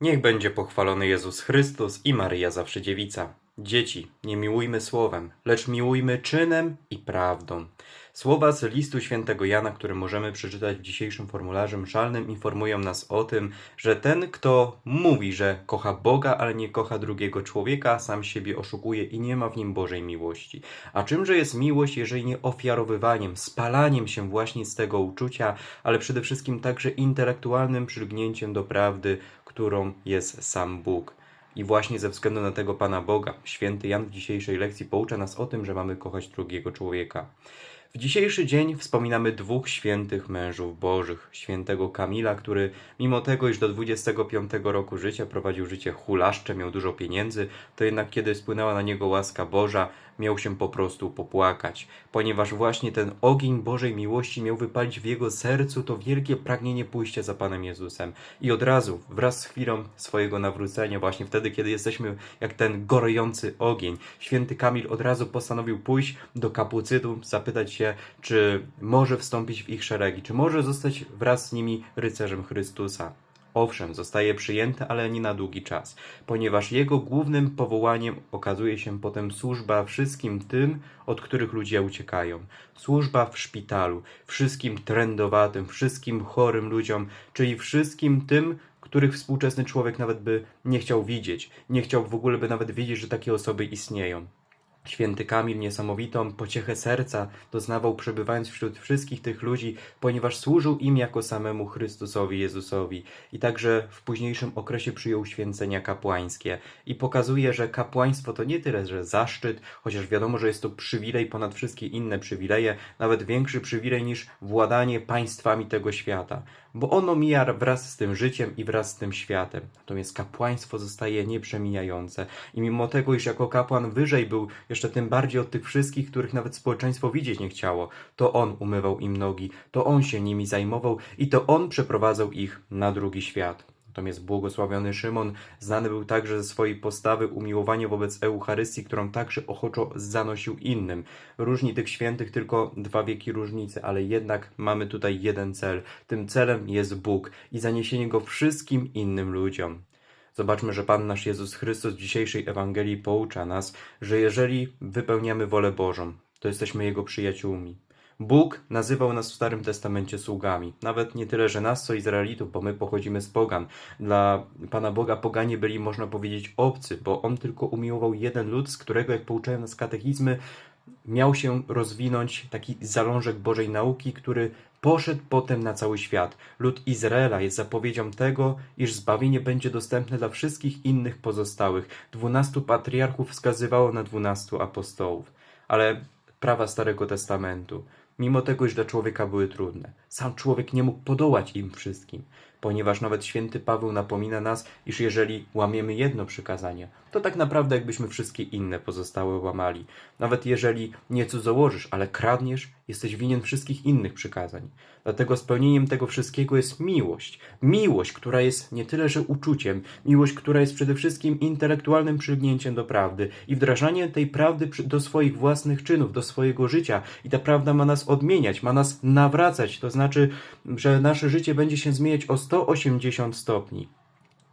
Niech będzie pochwalony Jezus Chrystus i Maryja zawsze dziewica. Dzieci, nie miłujmy słowem, lecz miłujmy czynem i prawdą. Słowa z listu świętego Jana, które możemy przeczytać w dzisiejszym formularzu mszalnym, informują nas o tym, że ten, kto mówi, że kocha Boga, ale nie kocha drugiego człowieka, sam siebie oszukuje i nie ma w nim Bożej miłości. A czymże jest miłość, jeżeli nie ofiarowywaniem, spalaniem się właśnie z tego uczucia, ale przede wszystkim także intelektualnym przylgnięciem do prawdy, którą jest sam Bóg. I właśnie ze względu na tego Pana Boga, święty Jan w dzisiejszej lekcji poucza nas o tym, że mamy kochać drugiego człowieka. W dzisiejszy dzień wspominamy dwóch świętych mężów bożych. Świętego Kamila, który mimo tego, iż do 25 roku życia prowadził życie hulaszcze, miał dużo pieniędzy, to jednak kiedy spłynęła na niego łaska Boża, miał się po prostu popłakać, ponieważ właśnie ten ogień Bożej miłości miał wypalić w jego sercu to wielkie pragnienie pójścia za Panem Jezusem. I od razu, wraz z chwilą swojego nawrócenia, właśnie wtedy, kiedy jesteśmy jak ten gorejący ogień, święty Kamil od razu postanowił pójść do kapucytów, zapytać się, czy może wstąpić w ich szeregi, czy może zostać wraz z nimi rycerzem Chrystusa. Owszem, zostaje przyjęty, ale nie na długi czas, ponieważ jego głównym powołaniem okazuje się potem służba wszystkim tym, od których ludzie uciekają. Służba w szpitalu, wszystkim trędowatym, wszystkim chorym ludziom, czyli wszystkim tym, których współczesny człowiek nawet by nie chciał widzieć, nie chciał w ogóle by nawet wiedzieć, że takie osoby istnieją. Święty Kamil niesamowitą pociechę serca doznawał przebywając wśród wszystkich tych ludzi, ponieważ służył im jako samemu Chrystusowi Jezusowi. I także w późniejszym okresie przyjął święcenia kapłańskie. I pokazuje, że kapłaństwo to nie tyle, że zaszczyt, chociaż wiadomo, że jest to przywilej ponad wszystkie inne przywileje, nawet większy przywilej niż władanie państwami tego świata, bo ono mija wraz z tym życiem i wraz z tym światem. Natomiast kapłaństwo zostaje nieprzemijające. I mimo tego, iż jako kapłan wyżej był jeszcze tym bardziej od tych wszystkich, których nawet społeczeństwo widzieć nie chciało, to on umywał im nogi, to on się nimi zajmował i to on przeprowadzał ich na drugi świat. Natomiast błogosławiony Szymon znany był także ze swojej postawy umiłowania wobec Eucharystii, którą także ochoczo zanosił innym. Różni tych świętych tylko dwa wieki różnicy, ale jednak mamy tutaj jeden cel. Tym celem jest Bóg i zaniesienie go wszystkim innym ludziom. Zobaczmy, że Pan nasz Jezus Chrystus w dzisiejszej Ewangelii poucza nas, że jeżeli wypełniamy wolę Bożą, to jesteśmy Jego przyjaciółmi. Bóg nazywał nas w Starym Testamencie sługami. Nawet nie tyle, że nas, co Izraelitów, bo my pochodzimy z pogan. Dla Pana Boga poganie byli, można powiedzieć, obcy, bo On tylko umiłował jeden lud, z którego, jak pouczają nas katechizmy, miał się rozwinąć taki zalążek Bożej nauki, który poszedł potem na cały świat. Lud Izraela jest zapowiedzią tego, iż zbawienie będzie dostępne dla wszystkich innych pozostałych. Dwunastu patriarchów wskazywało na dwunastu apostołów. Ale prawa Starego Testamentu, mimo tego, iż dla człowieka były trudne, sam człowiek nie mógł podołać im wszystkim, ponieważ nawet święty Paweł napomina nas, iż jeżeli łamiemy jedno przykazanie, to tak naprawdę jakbyśmy wszystkie inne pozostałe łamali. Nawet jeżeli nie cudzołożysz, ale kradniesz, jesteś winien wszystkich innych przykazań. Dlatego spełnieniem tego wszystkiego jest miłość. Miłość, która jest nie tyle, że uczuciem, miłość, która jest przede wszystkim intelektualnym przylgnięciem do prawdy i wdrażanie tej prawdy do swoich własnych czynów, do swojego życia. I ta prawda ma nas odmieniać, ma nas nawracać, to znaczy, że nasze życie będzie się zmieniać o 180 stopni.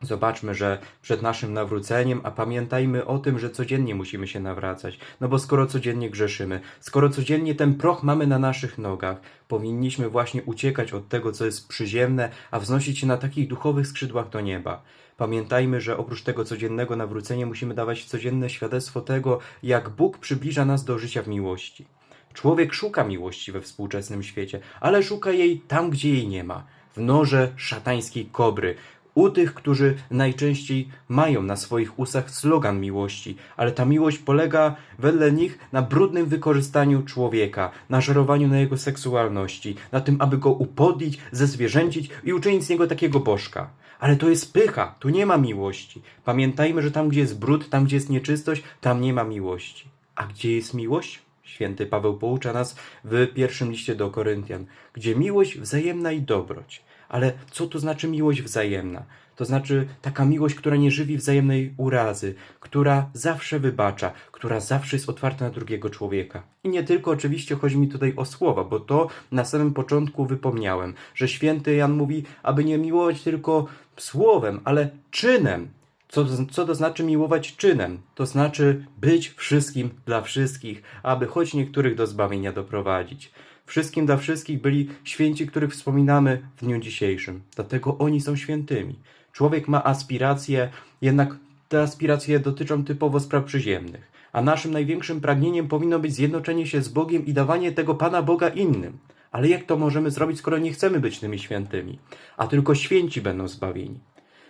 Zobaczmy, że przed naszym nawróceniem, a pamiętajmy o tym, że codziennie musimy się nawracać, no bo skoro codziennie grzeszymy, skoro codziennie ten proch mamy na naszych nogach, powinniśmy właśnie uciekać od tego, co jest przyziemne, a wznosić się na takich duchowych skrzydłach do nieba. Pamiętajmy, że oprócz tego codziennego nawrócenia musimy dawać codzienne świadectwo tego, jak Bóg przybliża nas do życia w miłości. Człowiek szuka miłości we współczesnym świecie, ale szuka jej tam, gdzie jej nie ma. W norze szatańskiej kobry, u tych, którzy najczęściej mają na swoich ustach slogan miłości, ale ta miłość polega wedle nich na brudnym wykorzystaniu człowieka, na żerowaniu na jego seksualności, na tym, aby go upodlić, zezwierzęcić i uczynić z niego takiego bożka. Ale to jest pycha, tu nie ma miłości. Pamiętajmy, że tam, gdzie jest brud, tam, gdzie jest nieczystość, tam nie ma miłości. A gdzie jest miłość? Święty Paweł poucza nas w pierwszym liście do Koryntian, gdzie miłość wzajemna i dobroć. Ale co to znaczy miłość wzajemna? To znaczy taka miłość, która nie żywi wzajemnej urazy, która zawsze wybacza, która zawsze jest otwarta na drugiego człowieka. I nie tylko oczywiście chodzi mi tutaj o słowa, bo to na samym początku wypomniałem, że święty Jan mówi, aby nie miłować tylko słowem, ale czynem. Co, co to znaczy miłować czynem? To znaczy być wszystkim dla wszystkich, aby choć niektórych do zbawienia doprowadzić. Wszystkim dla wszystkich byli święci, których wspominamy w dniu dzisiejszym. Dlatego oni są świętymi. Człowiek ma aspiracje, jednak te aspiracje dotyczą typowo spraw przyziemnych. A naszym największym pragnieniem powinno być zjednoczenie się z Bogiem i dawanie tego Pana Boga innym. Ale jak to możemy zrobić, skoro nie chcemy być tymi świętymi? A tylko święci będą zbawieni.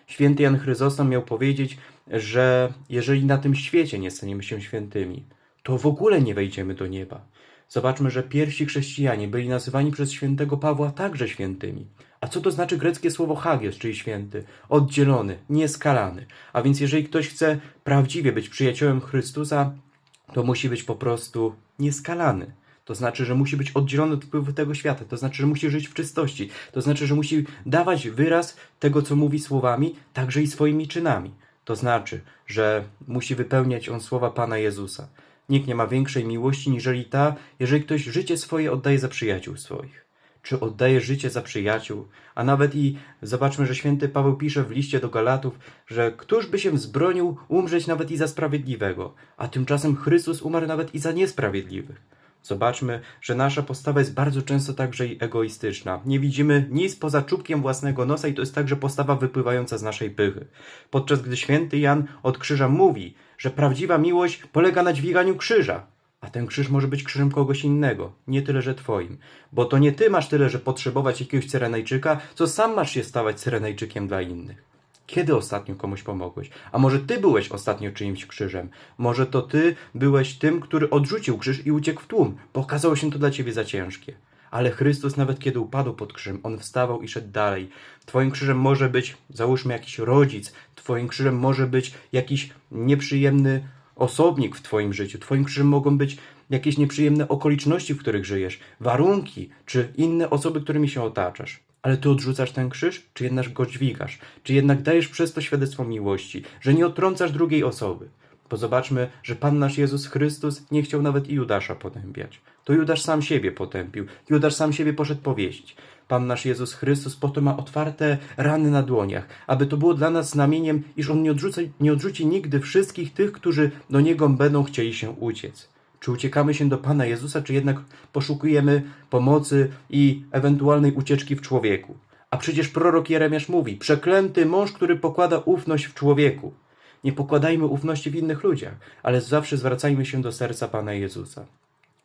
Święty Jan Chryzostom miał powiedzieć, że jeżeli na tym świecie nie staniemy się świętymi, to w ogóle nie wejdziemy do nieba. Zobaczmy, że pierwsi chrześcijanie byli nazywani przez świętego Pawła także świętymi. A co to znaczy greckie słowo hagios, czyli święty? Oddzielony, nieskalany. A więc jeżeli ktoś chce prawdziwie być przyjacielem Chrystusa, to musi być po prostu nieskalany. To znaczy, że musi być oddzielony od wpływu tego świata. To znaczy, że musi żyć w czystości. To znaczy, że musi dawać wyraz tego, co mówi słowami, także i swoimi czynami. To znaczy, że musi wypełniać on słowa Pana Jezusa. Nikt nie ma większej miłości niżeli ta, jeżeli ktoś życie swoje oddaje za przyjaciół swoich. Czy oddaje życie za przyjaciół? A nawet i zobaczmy, że święty Paweł pisze w liście do Galatów, że któż by się wzbronił umrzeć nawet i za sprawiedliwego, a tymczasem Chrystus umarł nawet i za niesprawiedliwych. Zobaczmy, że nasza postawa jest bardzo często także i egoistyczna. Nie widzimy nic poza czubkiem własnego nosa i to jest także postawa wypływająca z naszej pychy. Podczas gdy święty Jan od krzyża mówi, że prawdziwa miłość polega na dźwiganiu krzyża. A ten krzyż może być krzyżem kogoś innego, nie tyle, że twoim. Bo to nie ty masz tyle, że potrzebować jakiegoś Cyrenajczyka, co sam masz się stawać Cyrenajczykiem dla innych. Kiedy ostatnio komuś pomogłeś? A może ty byłeś ostatnio czyimś krzyżem? Może to ty byłeś tym, który odrzucił krzyż i uciekł w tłum, bo okazało się to dla ciebie za ciężkie. Ale Chrystus, nawet kiedy upadł pod krzyżem, on wstawał i szedł dalej. Twoim krzyżem może być, załóżmy, jakiś rodzic, twoim krzyżem może być jakiś nieprzyjemny osobnik w Twoim życiu. Twoim krzyżem mogą być jakieś nieprzyjemne okoliczności, w których żyjesz, warunki, czy inne osoby, którymi się otaczasz. Ale Ty odrzucasz ten krzyż, czy jednak go dźwigasz? Czy jednak dajesz przez to świadectwo miłości, że nie odtrącasz drugiej osoby? Bo zobaczmy, że Pan nasz Jezus Chrystus nie chciał nawet i Judasza potępiać. To Judasz sam siebie potępił. Judasz sam siebie poszedł powieść. Pan nasz Jezus Chrystus po to ma otwarte rany na dłoniach, aby to było dla nas znamieniem, iż On nie odrzuci, nie odrzuci nigdy wszystkich tych, którzy do Niego będą chcieli się uciec. Czy uciekamy się do Pana Jezusa, czy jednak poszukujemy pomocy i ewentualnej ucieczki w człowieku? A przecież prorok Jeremiasz mówi: Przeklęty mąż, który pokłada ufność w człowieku. Nie pokładajmy ufności w innych ludziach, ale zawsze zwracajmy się do serca Pana Jezusa.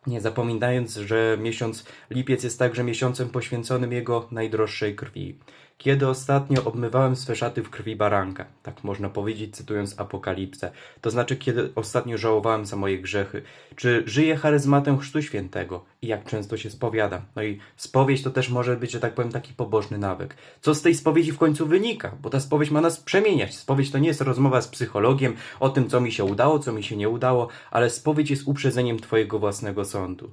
Nie zapominając, że miesiąc lipiec jest także miesiącem poświęconym Jego najdroższej krwi. Kiedy ostatnio obmywałem swe szaty w krwi baranka, tak można powiedzieć, cytując Apokalipsę, to znaczy kiedy ostatnio żałowałem za moje grzechy, czy żyję charyzmatem Chrztu Świętego i jak często się spowiadam. No i spowiedź to też może być, że tak powiem, taki pobożny nawyk. Co z tej spowiedzi w końcu wynika? Bo ta spowiedź ma nas przemieniać. Spowiedź to nie jest rozmowa z psychologiem o tym, co mi się udało, co mi się nie udało, ale spowiedź jest uprzedzeniem Twojego własnego sądu.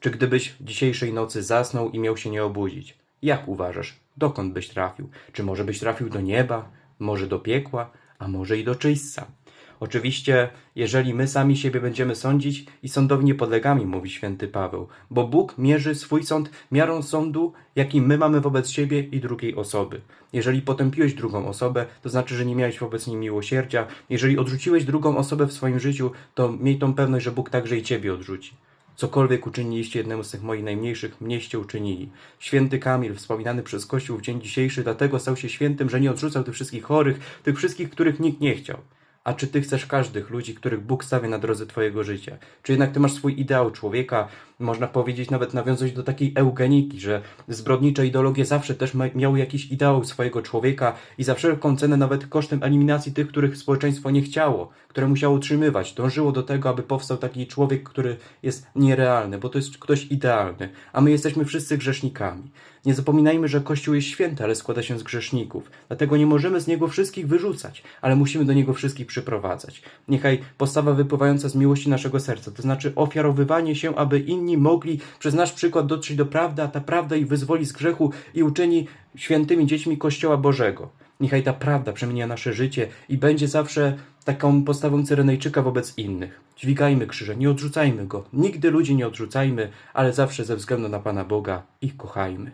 Czy gdybyś dzisiejszej nocy zasnął i miał się nie obudzić? Jak uważasz, dokąd byś trafił? Czy może byś trafił do nieba, może do piekła, a może i do czyśćca? Oczywiście, jeżeli my sami siebie będziemy sądzić i sądowi nie podlegamy, mówi święty Paweł, bo Bóg mierzy swój sąd miarą sądu, jaki my mamy wobec siebie i drugiej osoby. Jeżeli potępiłeś drugą osobę, to znaczy, że nie miałeś wobec niej miłosierdzia. Jeżeli odrzuciłeś drugą osobę w swoim życiu, to miej tą pewność, że Bóg także i ciebie odrzuci. Cokolwiek uczyniliście jednemu z tych moich najmniejszych, mnieście uczynili. Święty Kamil, wspominany przez Kościół w dzień dzisiejszy, dlatego stał się świętym, że nie odrzucał tych wszystkich chorych, tych wszystkich, których nikt nie chciał. A czy ty chcesz każdych ludzi, których Bóg stawia na drodze twojego życia? Czy jednak ty masz swój ideał człowieka, można powiedzieć, nawet nawiązać do takiej eugeniki, że zbrodnicze ideologie zawsze też miały jakiś ideał swojego człowieka i za wszelką cenę, nawet kosztem eliminacji tych, których społeczeństwo nie chciało, które musiało utrzymywać, dążyło do tego, aby powstał taki człowiek, który jest nierealny, bo to jest ktoś idealny, a my jesteśmy wszyscy grzesznikami. Nie zapominajmy, że Kościół jest święty, ale składa się z grzeszników. Dlatego nie możemy z niego wszystkich wyrzucać, ale musimy do niego wszystkich przyprowadzać. Niechaj postawa wypływająca z miłości naszego serca, to znaczy ofiarowywanie się, aby inni mogli przez nasz przykład dotrzeć do prawdy, a ta prawda ich wyzwoli z grzechu i uczyni świętymi dziećmi Kościoła Bożego. Niechaj ta prawda przemienia nasze życie i będzie zawsze taką postawą Cyrenejczyka wobec innych. Dźwigajmy krzyże, nie odrzucajmy go. Nigdy ludzi nie odrzucajmy, ale zawsze ze względu na Pana Boga ich kochajmy.